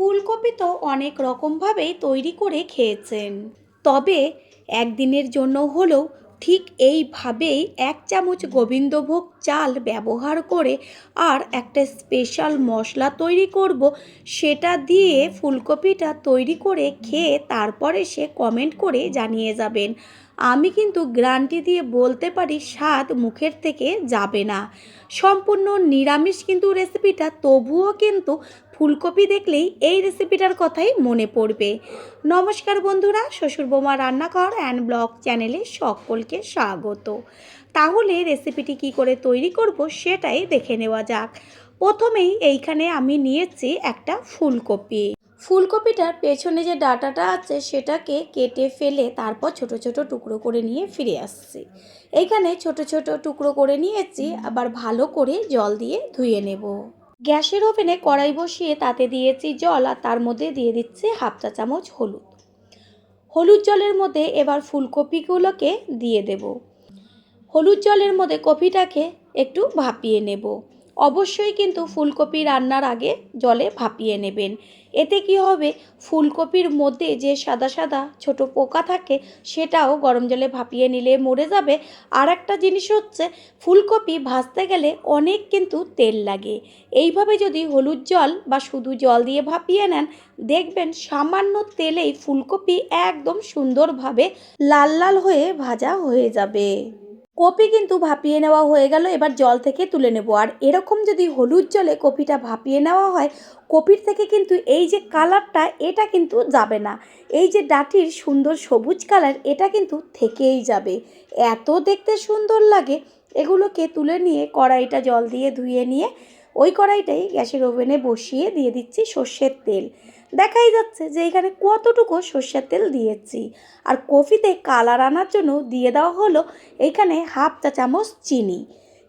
ফুলকপি তো অনেক রকমভাবেই তৈরি করে খেয়েছেন। তবে একদিনের জন্য হলেও ঠিক এইভাবেই এক চামচ গোবিন্দভোগ চাল ব্যবহার করে আর একটা স্পেশাল মশলা তৈরি করব, সেটা দিয়ে ফুলকপিটা তৈরি করে খেয়ে তারপরে সে কমেন্ট করে জানিয়ে যাবেন। আমি কিন্তু গ্যারান্টি দিয়ে বলতে পারি, স্বাদ মুখের থেকে যাবে না। সম্পূর্ণ নিরামিষ কিন্তু রেসিপিটা তবুও কিন্তু ফুলকপি দেখলেই এই রেসিপিটার কথাই মনে পড়বে। নমস্কার বন্ধুরা শ্বশুর বোমা রান্নাঘর অ্যান্ড ব্লগ চ্যানেলে সকলকে স্বাগত। তাহলে রেসিপিটি কি করে তৈরি করব সেটাই দেখে নেওয়া যাক। প্রথমেই এইখানে আমি নিয়েছি একটা ফুলকপি। ফুলকপিটার পেছনে যে ডাটাটা আছে সেটাকে কেটে ফেলে তারপর ছোট ছোট টুকরো করে নিয়ে ফিরে আসছি। এখানে ছোট ছোট টুকরো করে নিয়েছি, আবার ভালো করে জল দিয়ে ধুয়ে নেব। গ্যাসের ওভেনে কড়াই বসিয়ে তাতে দিয়েছি জল আর তার মধ্যে দিয়ে দিচ্ছি হাফ চা চামচ হলুদ। হলুদ জলের মধ্যে এবার ফুলকপিগুলোকে দিয়ে দেব। হলুদ জলের মধ্যে কপিটাকে একটু ভাপিয়ে নেব। অবশ্যই কিন্তু ফুলকপি রান্নার আগে জলে ভাপিয়ে নেবেন। এতে কি হবে? ফুলকপির মধ্যে যে সাদা সাদা ছোট পোকা থাকে, সেটাও গরম জলে ভাপিয়ে নিলে মরে যাবে। আর একটা জিনিস হচ্ছে, ফুলকপি ভাজতে গেলে অনেক কিন্তু তেল লাগে। এইভাবে যদি হলুদ জল বা শুধু জল দিয়ে ভাপিয়ে নেন, দেখবেন সামান্য তেলেই ফুলকপি একদম সুন্দরভাবে লাল লাল হয়ে ভাজা হয়ে যাবে। কপি কিন্তু ভাপিয়ে নেওয়া হয়ে গেল, এবার জল থেকে তুলে নেব। আর এরকম যদি হলুদ জলে কপিটা ভাপিয়ে নেওয়া হয়, কপির থেকে কিন্তু এই যে কালারটা, এটা কিন্তু যাবে না। এই যে ডাটির সুন্দর সবুজ কালার, এটা কিন্তু থেকেই যাবে। এত দেখতে সুন্দর লাগে। এগুলোকে তুলে নিয়ে কড়াইটা জল দিয়ে ধুয়ে নিয়ে ওই কড়াইটাই গ্যাসের ওভেনে বসিয়ে দিয়ে দিচ্ছি সর্ষের তেল। দেখাই যাচ্ছে যে এখানে কতটুকু সর্ষের তেল দিয়েছি। আর কফিতে কালার আনার জন্য দিয়ে দেওয়া হলো এখানে হাফ চা চামচ চিনি।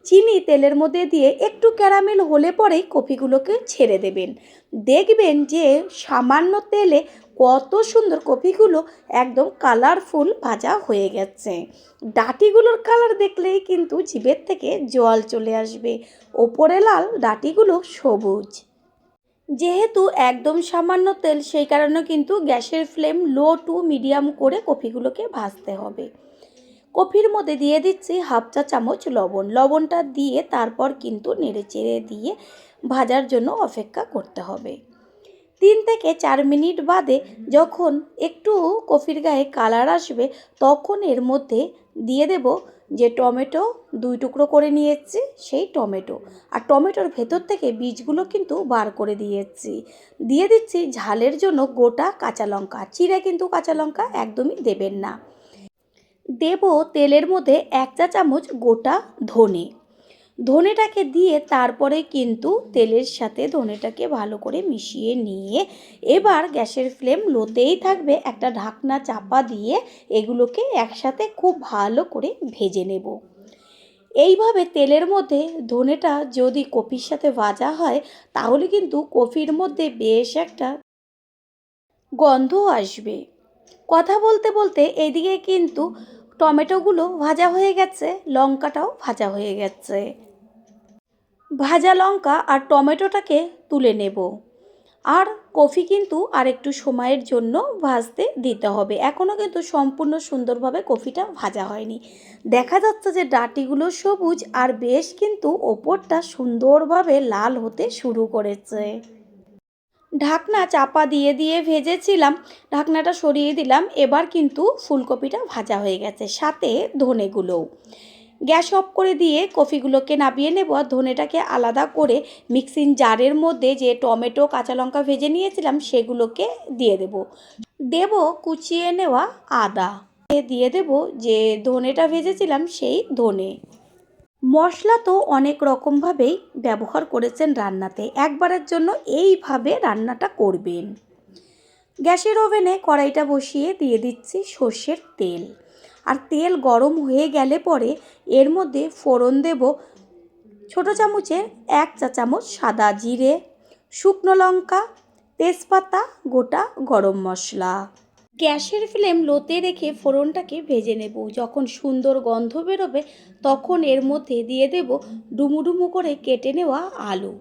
চিনি তেলের মধ্যে দিয়ে একটু ক্যারামেল হলে পরেই কফিগুলোকে ছেড়ে দেবেন। দেখবেন যে সামান্য তেলে কত সুন্দর কফিগুলো একদম কালারফুল ভাজা হয়ে গেছে। ডাটিগুলোর কালার দেখলেই কিন্তু জিভের থেকে জল চলে আসবে। ওপরে লাল ডাটিগুলো সবুজ। যেহেতু একদম সামান্য তেল, সেই কারণে কিন্তু গ্যাসের ফ্লেম লো টু মিডিয়াম করে কফিগুলোকে ভাজতে হবে। কফির মধ্যে দিয়ে দিচ্ছি হাফ চা চামচ লবণ। লবণটা দিয়ে তারপর কিন্তু নেড়ে চেড়ে দিয়ে ভাজার জন্য অপেক্ষা করতে হবে। তিন থেকে চার মিনিট বাদে যখন একটু কফির গায়ে কালার আসবে, তখন এর মধ্যে দিয়ে দেব যে টমেটো দুই টুকরো করে নিয়েছি, সেই টমেটো। আর টমেটোর ভেতর থেকে বীজগুলো কিন্তু বার করে দিয়েছি। দিয়ে দিচ্ছি ঝালের জন্য গোটা কাঁচা লঙ্কা। চিড়ে কিন্তু কাঁচা লঙ্কা একদমই দেবেন না। দেব তেলের মধ্যে এক চা চামচ গোটা ধনে। ধনেটাকে দিয়ে তারপরে কিন্তু তেলের সাথে ধনেটাকে ভালো করে মিশিয়ে নিয়ে এবার গ্যাসের ফ্লেম লোতেই থাকবে একটা ঢাকনা চাপা দিয়ে এগুলোকে একসাথে খুব ভালো করে ভেজে নেব। এইভাবে তেলের মধ্যে ধনেটা যদি কপির সাথে ভাজা হয়, তাহলে কিন্তু কফির মধ্যে বেশ একটা গন্ধ আসবে। কথা বলতে বলতে এইদিকে কিন্তু টমেটোগুলো ভাজা হয়ে গেছে, লঙ্কাটাও ভাজা হয়ে গেছে। ভাজা লঙ্কা আর টমেটোটাকে তুলে নেব। আর কফি কিন্তু আর একটু সময়ের জন্য ভাজতে দিতে হবে। এখনও কিন্তু সম্পূর্ণ সুন্দরভাবে কফিটা ভাজা হয়নি। দেখা যাচ্ছে যে ডাটিগুলো সবুজ আর বেশ কিন্তু ওপরটা সুন্দরভাবে লাল হতে শুরু করেছে। ঢাকনা চাপা দিয়ে দিয়ে ভেজেছিলাম, ঢাকনাটা সরিয়ে দিলাম, এবার কিন্তু ফুলকপিটা ভাজা হয়ে গেছে, সাথে ধনেগুলোও। গ্যাস অফ করে দিয়ে কফিগুলোকে নাবিয়ে নেব, আর ধনেটাকে আলাদা করে মিক্সিং জারের মধ্যে যে টমেটো, কাঁচা লঙ্কা ভেজে নিয়েছিলাম, সেগুলোকে দিয়ে দেব। দেব কুচিয়ে নেওয়া আদা। দিয়ে দেব যে ধনেটা ভেজেছিলাম, সেই ধনে। মশলা তো অনেক রকমভাবেই ব্যবহার করেছেন রান্নাতে। একবারের জন্য এইভাবে রান্নাটা করবেন। গ্যাসের ওভেনে কড়াইটা বসিয়ে দিয়ে দিচ্ছি সর্ষের তেল। আর তেল গরম হয়ে গেলে পরে এর মধ্যে ফোড়ন দেব ছোটো চামচের এক চা চামচ সাদা জিরে, শুকনো লঙ্কা, তেজপাতা, গোটা গরম মশলা। গ্যাসের ফ্লেম লোতে রেখে ফোড়নটাকে ভেজে নেব। যখন সুন্দর গন্ধ বেরোবে, তখন এর মধ্যে দিয়ে দেব ডুমু ডুমু করে কেটে নেওয়া আলু।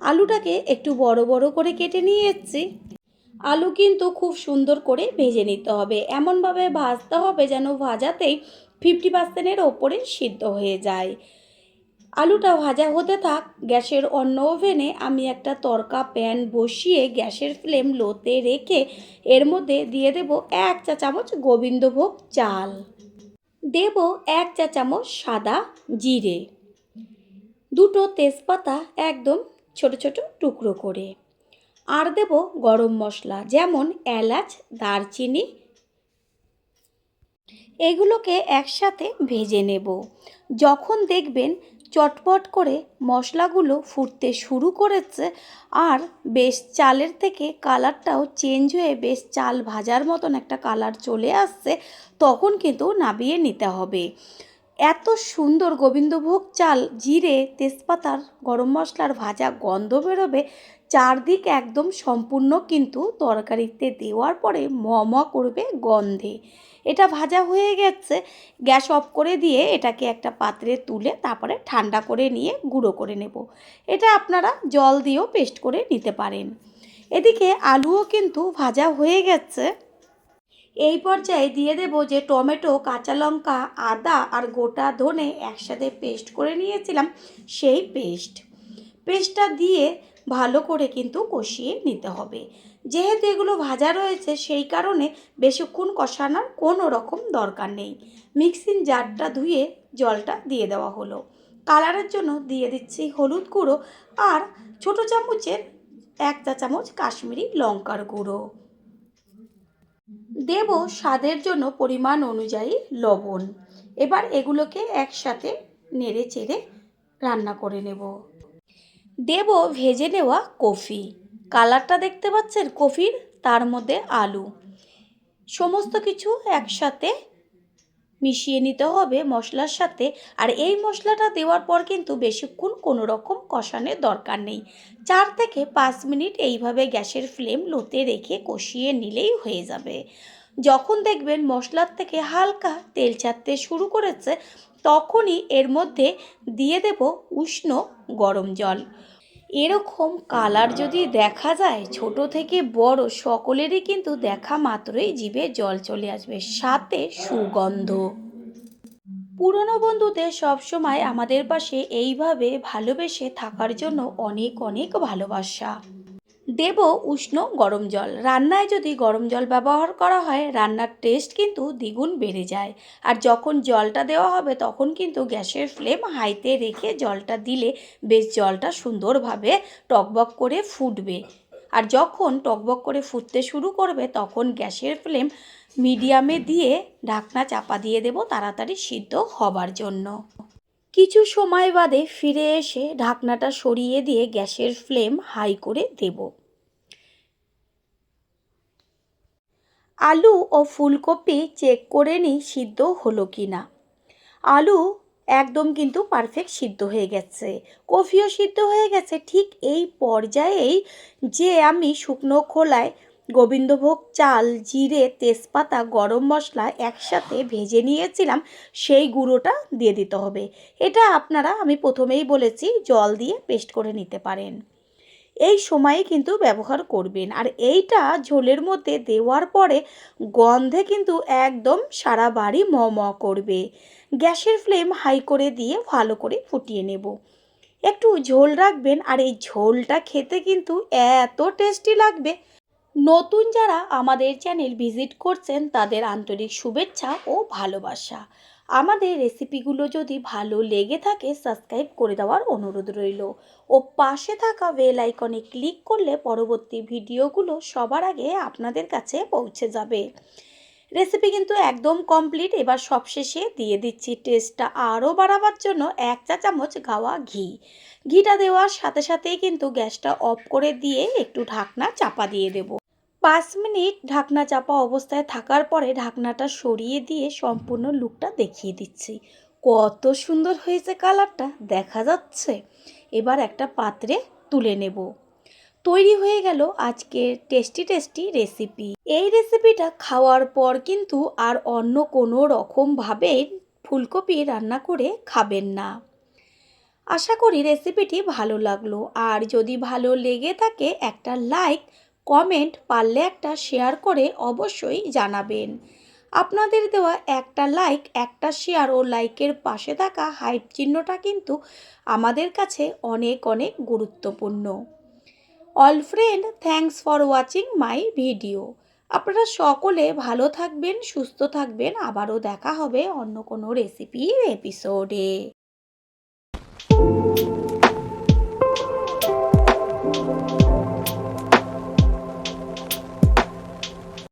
আলুটাকে একটু বড় বড় করে কেটে নিয়ে এসেছি আলু কিন্তু খুব সুন্দর করে ভেজে নিতে হবে। এমনভাবে ভাজতে হবে যেন ভাজাতেই ফিফটি পার্সেন্টের ওপরে সিদ্ধ হয়ে যায়। আলুটা ভাজা হতে থাক, গ্যাসের অন্য ওভেনে আমি একটা তরকা প্যান বসিয়ে গ্যাসের ফ্লেম লোতে রেখে এর মধ্যে দিয়ে দেব এক চা চামচ গোবিন্দভোগ চাল। দেব এক চা চামচ সাদা জিরে। দুটো তেজপাতা একদম ছোট ছোট টুকরো করে। আর দেব গরম মশলা, যেমন এলাচ, দারচিনি। এগুলোকে একসাথে ভেজে নেব। যখন দেখবেন চটপট করে মশলাগুলো ফুটতে শুরু করেছে আর বেশ চালের থেকে কালারটাও চেঞ্জ হয়ে বেশ চাল ভাজার মতন একটা কালার চলে আসছে, তখন কিন্তু নাবিয়ে নিতে হবে। এত সুন্দর গোবিন্দভোগ চাল, জিরে, তেজপাতার গরম মশলার ভাজা গন্ধ বেরোবে, চারদিক একদম সম্পূর্ণ কিন্তু তরকারিতে দেওয়ার পরে ম করবে গন্ধে। এটা ভাজা হয়ে গেছে, গ্যাস অফ করে দিয়ে এটাকে একটা পাত্রে তুলে তারপরে ঠান্ডা করে নিয়ে গুঁড়ো করে নেব। এটা আপনারা জল দিয়েও পেস্ট করে নিতে পারেন। এদিকে আলুও কিন্তু ভাজা হয়ে গেছে। এই পর্যায়ে দিয়ে দেব যে টমেটো, কাঁচা লঙ্কা, আদা আর গোটা ধনে একসাথে পেস্ট করে নিয়েছিলাম সেই পেস্ট। পেস্টটা দিয়ে ভালো করে কিন্তু কষিয়ে নিতে হবে। যেহেতু এগুলো ভাজা রয়েছে, সেই কারণে বেশিক্ষণ কষানোর কোনো রকম দরকার নেই। মিক্সিং জারটা ধুয়ে জলটা দিয়ে দেওয়া হলো। কালারের জন্য দিয়ে দিচ্ছি হলুদ গুঁড়ো আর ছোট চামচের এক চা চামচ কাশ্মীরি লঙ্কার গুঁড়ো। দেব স্বাদের জন্য পরিমাণ অনুযায়ী লবণ। এবার এগুলোকে একসাথে নেড়ে চেড়ে রান্না করে নেব। দেব ভেজে নেওয়া কফি। কালারটা দেখতে পাচ্ছেন? কফির তার মধ্যে আলু। সমস্ত কিছু একসাথে মিশিয়ে নিতে হবে মশলার সাথে। আর এই মশলাটা দেওয়ার পর কিন্তু বেশিক্ষণ কোনো রকম কষানোর দরকার নেই। চার থেকে পাঁচ মিনিট এইভাবে গ্যাসের ফ্লেম লোতে রেখে কষিয়ে নিলেই হয়ে যাবে। যখন দেখবেন মশলার থেকে হালকা তেল ছাড়তে শুরু করেছে, তখনই এর মধ্যে দিয়ে দেব উষ্ণ গরম জল। এরকম কালার যদি দেখা যায়, ছোট থেকে বড় সকলেরই কিন্তু দেখা মাত্রই জিভে জল চলে আসবে, সাথে সুগন্ধ। পুরনো বন্ধুদের সবসময় আমাদের পাশে এইভাবে ভালোবেসে থাকার জন্য অনেক অনেক ভালোবাসা। দেব উষ্ণ গরম জল। রান্নায় যদি গরম জল ব্যবহার করা হয়, রান্নার টেস্ট কিন্তু দ্বিগুণ বেড়ে যায়। আর যখন জলটা দেওয়া হবে, তখন কিন্তু গ্যাসের ফ্লেম হাইতে রেখে জলটা দিলে বেশ জলটা সুন্দরভাবে টকবক করে ফুটবে। আর যখন টকবক করে ফুটতে শুরু করবে, তখন গ্যাসের ফ্লেম মিডিয়ামে দিয়ে ঢাকনা চাপা দিয়ে দেব তাড়াতাড়ি সিদ্ধ হবার জন্য। কিছু সময় বাদে ফিরে এসে ঢাকনাটা সরিয়ে দিয়ে গ্যাসের ফ্লেম হাই করে দেব। আলু ও ফুলকপি চেক করে নিই সিদ্ধ হলো কি না আলু একদম কিন্তু পারফেক্ট সিদ্ধ হয়ে গেছে। কফিও সিদ্ধ হয়ে গেছে। ঠিক এই পর্যায়েই যে আমি শুকনো খোলায় গোবিন্দভোগ চাল, জিরে, তেজপাতা, গরম মশলা একসাথে ভেজে নিয়েছিলাম, সেই গুঁড়োটা দিয়ে দিতে হবে। এটা আপনারা, আমি প্রথমেই বলেছি, জল দিয়ে পেস্ট করে নিতে পারেন। এই সময়ে কিন্তু ব্যবহার করবেন। আর এইটা ঝোলের মধ্যে দেওয়ার পরে গন্ধে কিন্তু একদম সারা বাড়ি ম ম করবে। গ্যাসের ফ্লেম হাই করে দিয়ে ভালো করে ফুটিয়ে নেব। একটু ঝোল রাখবেন, আর এই ঝোলটা খেতে কিন্তু এত টেস্টি লাগবে। নতুন যারা আমাদের চ্যানেল ভিজিট করছেন, তাদের আন্তরিক শুভেচ্ছা ও ভালোবাসা। আমাদের রেসিপিগুলো যদি ভালো লেগে থাকে সাবস্ক্রাইব করে দেওয়ার অনুরোধ রইল। ও পাশে থাকা বেল আইকনে ক্লিক করলে পরবর্তী ভিডিওগুলো সবার আগে আপনাদের কাছে পৌঁছে যাবে। রেসিপি কিন্তু একদম কমপ্লিট এবার সবশেষে দিয়ে দিচ্ছি টেস্টটা আরও বাড়াবার জন্য এক চা চামচ গাওয়া ঘি। ঘিটা দেওয়ার সাথে সাথেই কিন্তু গ্যাসটা অফ করে দিয়ে একটু ঢাকনা চাপা দিয়ে দেব। পাঁচ মিনিট ঢাকনা চাপা অবস্থায় থাকার পরে ঢাকনাটা সরিয়ে দিয়ে সম্পূর্ণ লুকটা দেখিয়ে দিচ্ছি। কত সুন্দর হয়েছে কালারটা, দেখা যাচ্ছে। এবার একটা পাত্রে তুলে নেব। তৈরি হয়ে গেল আজকের টেস্টি টেস্টি রেসিপি। এই রেসিপিটা খাওয়ার পর কিন্তু আর অন্য কোনো রকমভাবে ফুলকপি রান্না করে খাবেন না। আশা করি রেসিপিটি ভালো লাগল। আর যদি ভালো লেগে থাকে একটা লাইক কমেন্ট পারলে একটা শেয়ার করে অবশ্যই জানাবেন। আপনাদের দেওয়া একটা লাইক, একটা শেয়ার ও লাইকের পাশে থাকা হাইপ চিহ্নটা কিন্তু আমাদের কাছে অনেক অনেক গুরুত্বপূর্ণ। All friend, thanks for watching my video. আপনারা সকলে ভালো থাকবেন, সুস্থ থাকবেন। আবারও দেখা হবে অন্য কোনো রেসিপির এপিসোডে।